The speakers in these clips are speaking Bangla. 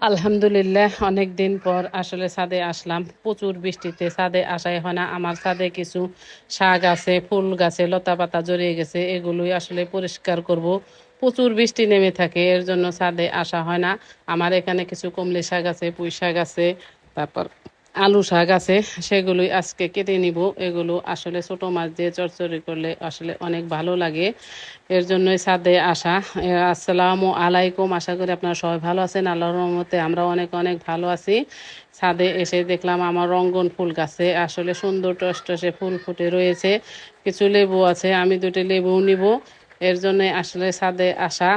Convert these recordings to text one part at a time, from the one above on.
আলহামদুলিল্লাহ অনেক দিন পর আসলে ছাদে আসলাম। প্রচুর বৃষ্টিতে ছাদে আসাই হয় না। আমার ছাদে কিছু শাক আছে, ফুল গাছে, লতা পাতা জড়িয়ে গেছে, এগুলোই আসলে পরিষ্কার করব। প্রচুর বৃষ্টি নেমে থাকে, এর জন্য ছাদে আসা হয় না। আমার এখানে কিছু কমলি শাক আছে, পুঁই শাক আছে, তারপর আলু শাক আছে, সেগুলোই আজকে কেটে নিব। এগুলো আসলে ছোট মাছ দিয়ে চচ্চড়ি করলে আসলে অনেক ভালো লাগে। এর জন্যই ছাদে আসা। আসসালামু আলাইকুম। আশা করি আপনারা সবাই ভালো আছেন। আল্লাহর রহমতে আমরা অনেক অনেক ভালো আছি। ছাদে এসে দেখলাম আমার রঙ্গন ফুল গাছে। আসলে সুন্দর টসটসে ফুল ফুটে রয়েছে। কিছু লেবু আছে, আমি দুটি লেবু নিব। এর জন্য আসলে ছাদে আসা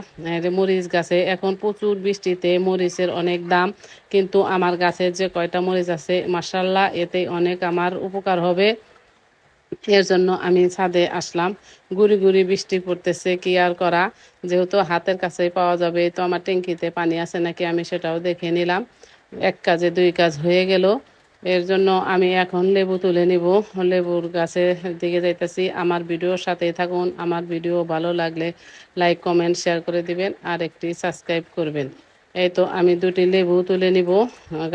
মরিচ গাছে, এখন প্রচুর বৃষ্টিতে মরিচের অনেক দাম, কিন্তু আমার গাছের যে কয়টা মরিচ আছে মার্শাল্লাহ এতে অনেক আমার উপকার হবে। এর জন্য আমি ছাদে আসলাম। গুড়ি গুড়ি বৃষ্টি পড়তেছে, কি আর করা? যেহেতু হাতের কাছেই পাওয়া যাবে, তো আমার ট্যাঙ্কিতে পানি আছে নাকি আমি সেটাও দেখে নিলাম। এক কাজে দুই কাজ হয়ে গেল। এর জন্য আমি এখন লেবু তুলে নিব। লেবুর গাছের দিকে যাইতেছি। আমার ভিডিওর সাথে থাকুন। আমার ভিডিও ভালো লাগলে লাইক, কমেন্ট, শেয়ার করে দিবেন আর একটি সাবস্ক্রাইব করবেন। এই তো আমি দুটি লেবু তুলে নিব।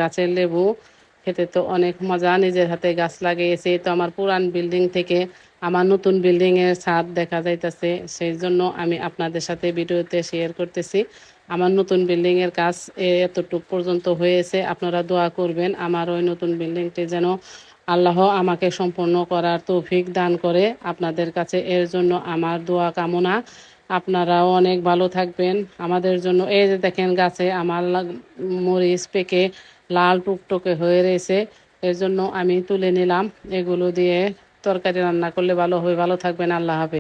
গাছের লেবু খেতে তো অনেক মজা। নিজের হাতে গাছ লাগিয়েছি। তো আমার পুরান বিল্ডিং থেকে আমার নতুন বিল্ডিংয়ের ছাদ দেখা যাইতেছে। সেই জন্য আমি আপনাদের সাথে ভিডিওতে শেয়ার করতেছি। আমার নতুন বিল্ডিং এর কাজ এতটুক পর্যন্ত হয়েছে, আপনারা দোয়া করবেন আমার ওই নতুন বিল্ডিংটি যেন আল্লাহ আমাকে সম্পূর্ণ করার তৌফিক দান করে আপনাদের কাছে। এর জন্য আমার দোয়া কামনা। আপনারাও অনেক ভালো থাকবেন। আমাদের জন্য এই যে দেখেন গাছে আমার মরিচ পেকে লাল টুকটকে হয়ে রয়েছে। এর জন্য আমি তুলে নিলাম। এগুলো দিয়ে তরকারি রান্না করলে ভালো হবে। ভালো থাকবেন। আল্লাহ হাফেজ।